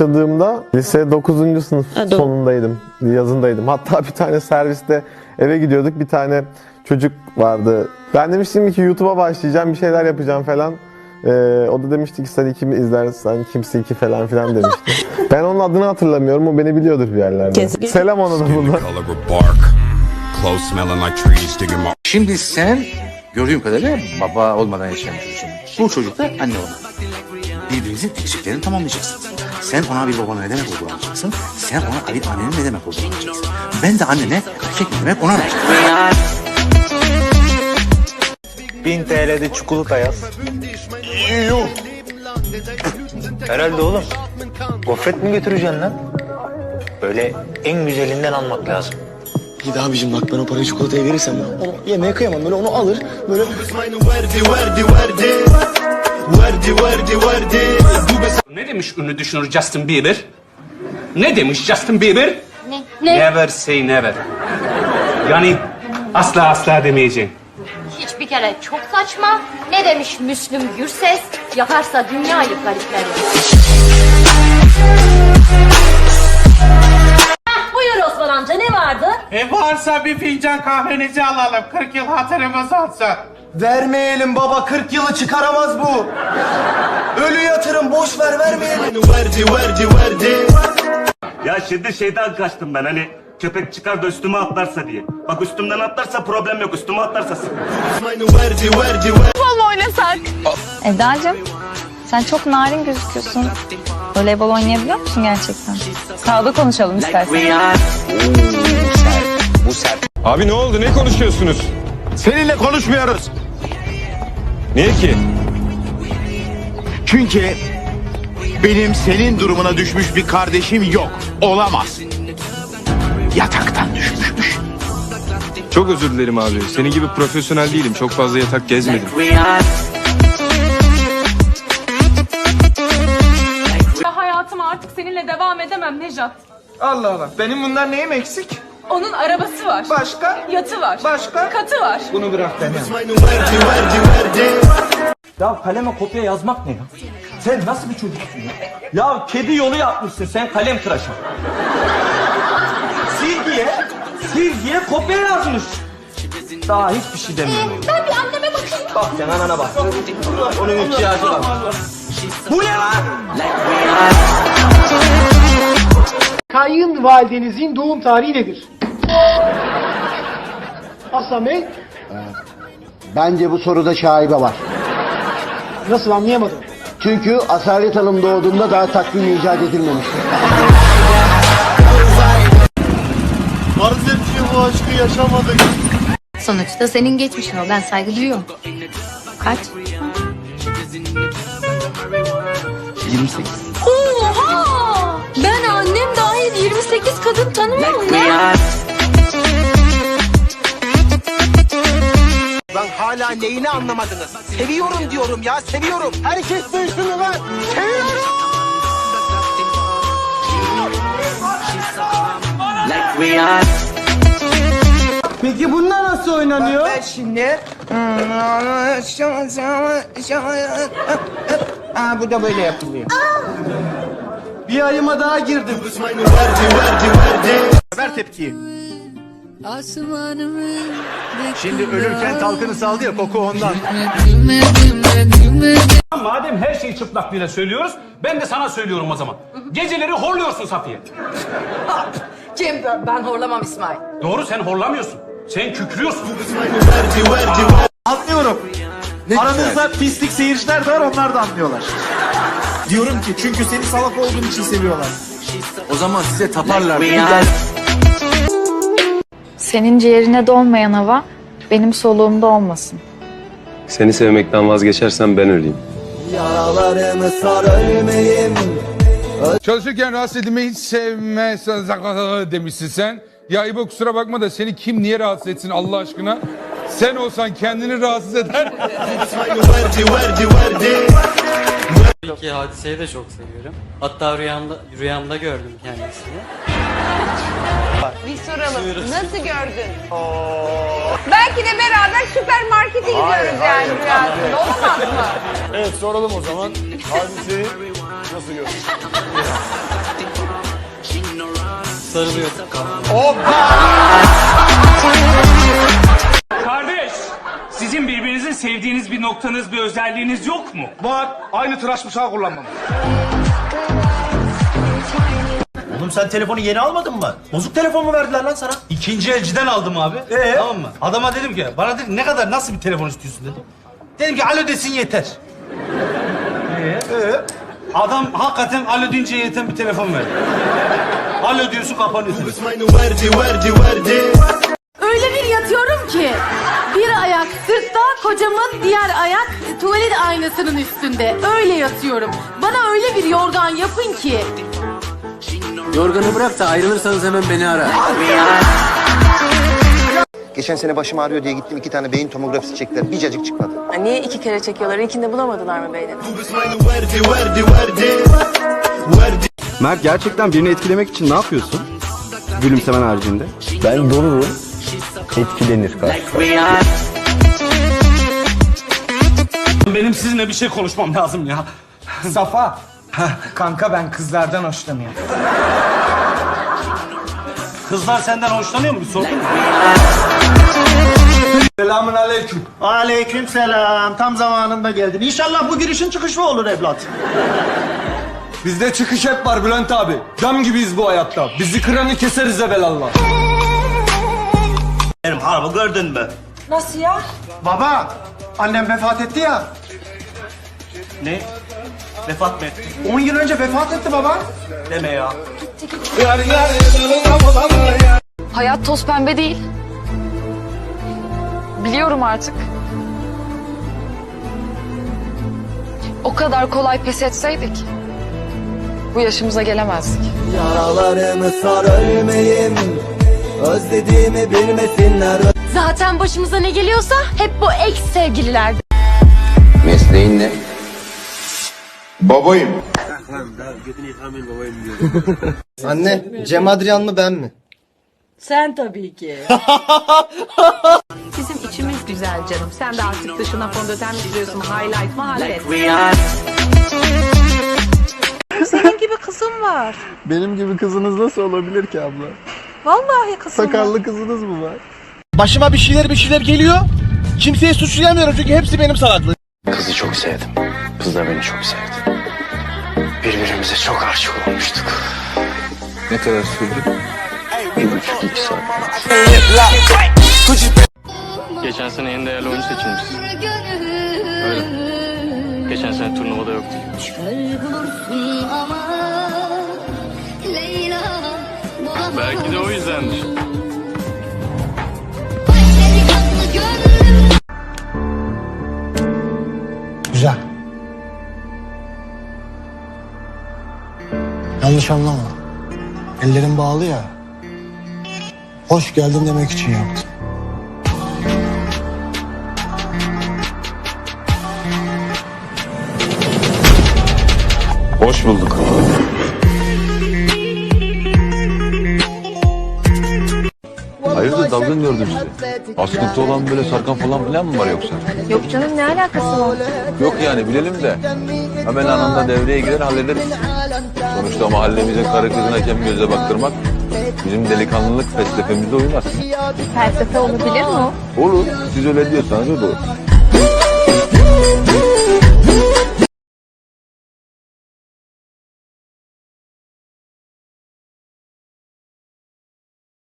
Yaşadığımda lise 9. sınıf Ha, do- sonundaydım, yazındaydım. Hatta bir tane serviste eve gidiyorduk, bir tane çocuk vardı. Ben demiştim ki YouTube'a başlayacağım, bir şeyler yapacağım falan. Ee, o da demişti ki sen kimi izlersen kimse iki falan filan demişti. ben onun adını hatırlamıyorum, o beni biliyordur bir yerlerde. Kesin. Selam ona da buradan. Şimdi sen gördüğüm kadarıyla baba olmadan yaşayan çocuksun. Bu çocuk da anne olan. Birbirinizin eksiklerini tamamlayacaksınız. Sen ona bir babanın ne demek olduğunu anlatacaksın. Sen ona bir annenin ne demek olduğunu anlatacaksın. Ben de annene erkek ne demek onu anlatacağım. 1000 TL'de çikolata yaz. Yuh. Herhalde oğlum. Gofret mi götüreceksin lan? Böyle en güzelinden almak lazım. İyi de abicim bak ben o parayı çikolataya verirsem ben onu yemeğe kıyamam. Böyle onu alır. Böyle Ne demiş ünlü düşünür Justin Bieber? Ne demiş Justin Bieber? Ne? Ne? Never say never. Yani asla asla demeyeceksin. Hiçbir kere çok saçma. Ne demiş Müslüm Gürses? Yakarsa dünya yıkar ipleri. Hah, Buyur Osman amca ne vardı? E varsa bir fincan kahvenizi alalım. 40 yıl hatırımız olsun. Vermeyelim baba 40 yılı çıkaramaz bu. Ölü yatırım boş ver vermeyelim. Ya şimdi şeyden kaçtım ben hani köpek çıkar da üstüme atlarsa diye. Bak üstümden atlarsa problem yok üstüme atlarsa sıkıntı. Eda'cığım sen çok narin gözüküyorsun. Voleybol oynayabiliyor musun gerçekten? Sağda konuşalım istersen. Abi ne oldu? Ne konuşuyorsunuz? Seninle konuşmuyoruz. Niye ki? Çünkü benim senin durumuna düşmüş bir kardeşim yok. Olamaz. Yataktan düşmüşmüş. Çok özür dilerim abi. Senin gibi profesyonel değilim. Çok fazla yatak gezmedim. Hayatıma artık seninle devam edemem Nejat. Allah Allah. Benim bundan neyim eksik? Onun arabası var. Başka? Yatı var. Başka? Katı var. Bunu bırak deme. Ya kaleme kopya yazmak ne ya? Sen nasıl bir çocuksun ya? Ya kedi yolu yapmışsın sen kalem tıraşı. Silgiye, silgiye kopya yazmış. Daha hiçbir şey demiyorum. Ben bir anneme bakayım. Bak sen anana bak. Onun ihtiyacı var. Bu ne lan? Kayınvalidenizin doğum tarihi nedir? Aslan Bey, Bence bu soruda şaibe var. nasıl anlayamadım. Çünkü Asalet Hanım doğduğunda daha takvim icat edilmemişti. Sonuçta senin geçmişin o. Ben saygı duyuyorum. Kaç? 28. Oha! Ben annem dahil 28 kadın tanımıyorum lan. Hala neyini anlamadınız? Seviyorum diyorum ya seviyorum. Herkes duysun lan. Seviyorum. Peki bununla nasıl oynanıyor? Ben şimdi... Aa, bu da böyle yapılıyor. Bir ayıma daha girdim. Ver tepkiyi. Şimdi ölürken talkını saldı ya koku ondan. Madem her şeyi çıplaklığıyla söylüyoruz, ben de sana söylüyorum o zaman. Geceleri horluyorsun Safiye. Kim? Ben horlamam İsmail. Doğru sen horlamıyorsun. Sen kükrüyorsun. Anlıyorum. Aranızda pislik seyirciler de var onlar da anlıyorlar. Diyorum ki çünkü seni salak olduğun için seviyorlar. O zaman size taparlar. Senin ciğerine dolmayan hava benim soluğumda olmasın. Seni sevmekten vazgeçersen ben öleyim. Yaralarımı sar ölmeyim. Çalışırken rahatsız edilmeyi hiç sevmezsen demişsin sen. Ya İbo kusura bakma da seni kim niye rahatsız etsin Allah aşkına? Sen olsan kendini rahatsız eder. Ki hadiseyi de çok seviyorum. Hatta rüyamda rüyamda gördüm kendisini. Bir soralım. Nasıl gördün? Belki de beraber süpermarkete gidiyoruz yani rüyasında. Olamaz mı? Evet soralım o zaman. Hadiseyi çalışması gör. Sarılıyor. Kardeş, sizin birbirinizi sevdiğiniz bir noktanız, bir özelliğiniz yok mu? Var. Aynı tıraş bıçağı kullanmam. Oğlum sen telefonu yeni almadın mı? Bozuk telefon mu verdiler lan sana? İkinci elciden aldım abi. Ee? Tamam mı? Adama dedim ki bana dedi ne kadar nasıl bir telefon istiyorsun dedim. Dedim ki alo desin yeter. Ee? Adam hakikaten alo deyince yeten bir telefon verdi. alo diyorsun kapanıyorsun. Öyle bir yatıyorum ki. Bir ayak sırtta, kocamın diğer ayak tuvalet aynasının üstünde. Öyle yatıyorum. Bana öyle bir yorgan yapın ki. Yorganı bırak da ayrılırsanız hemen beni ara. Geçen sene başım ağrıyor diye gittim iki tane beyin tomografisi çektiler. Bir cacık çıkmadı. Niye iki kere çekiyorlar? İlkinde bulamadılar mı beyleri? Mert gerçekten birini etkilemek için ne yapıyorsun? Gülümsemen haricinde. Ben dururum. Etkilenir karşı. Benim sizinle bir şey konuşmam lazım ya. Safa. Kanka ben kızlardan hoşlanıyorum. Kızlar senden hoşlanıyor mu? Bir sordun mu? Selamun aleyküm. Aleyküm selam. Tam zamanında geldin. İnşallah bu girişin çıkışı olur evlat. Bizde çıkış hep var Bülent abi. Cam gibiyiz bu hayatta. Bizi kıranı keseriz evelallah. Benim harbi gördün mü? Nasıl ya? Baba, annem vefat etti ya. Ne? Vefat mı etti? 10 yıl önce vefat etti baba. Deme ya. Hayat toz pembe değil. Biliyorum artık. O kadar kolay pes etseydik bu yaşımıza gelemezdik. Yaralarımı sar ölmeyim. Özlediğimi bilmesinler. Zaten başımıza ne geliyorsa hep bu ex sevgililer. Mesleğin ne? Babayım. Anne, Cem Adrian mı ben mi? Sen tabii ki. Bizim içimiz güzel canım. Sen de artık dışına fondöten mi sürüyorsun, highlight mı hallet. Senin gibi kızım var. Benim gibi kızınız nasıl olabilir ki abla? Vallahi kızım Sakallı kızınız mı var? Başıma bir şeyler bir şeyler geliyor. Kimseyi suçlayamıyorum çünkü hepsi benim salaklığım. Kızı çok sevdim. Kız da beni çok sevdi. Birbirimize çok aşık olmuştuk. Ne kadar sürdü? Bir buçuk iki saat. Geçen sene en değerli oyuncu seçilmişsin. Öyle. Geçen sene turnuvada yoktu. Belki de o yüzdendir. Yanlış anlama. Ellerim bağlı ya. Hoş geldin demek için yaptım. Hoş bulduk. Hayırdır dalgın gördüm sizi. Askıntı olan böyle sarkan falan filan mı var yoksa? Yok canım ne alakası var? Yok yani bilelim de. Hemen anında devreye girer hallederiz. Sonuçta mahallemize karı kızına kem gözle baktırmak bizim delikanlılık felsefemize uymaz. Felsefe olabilir mi o? Olur. Siz öyle diyorsanız o olur.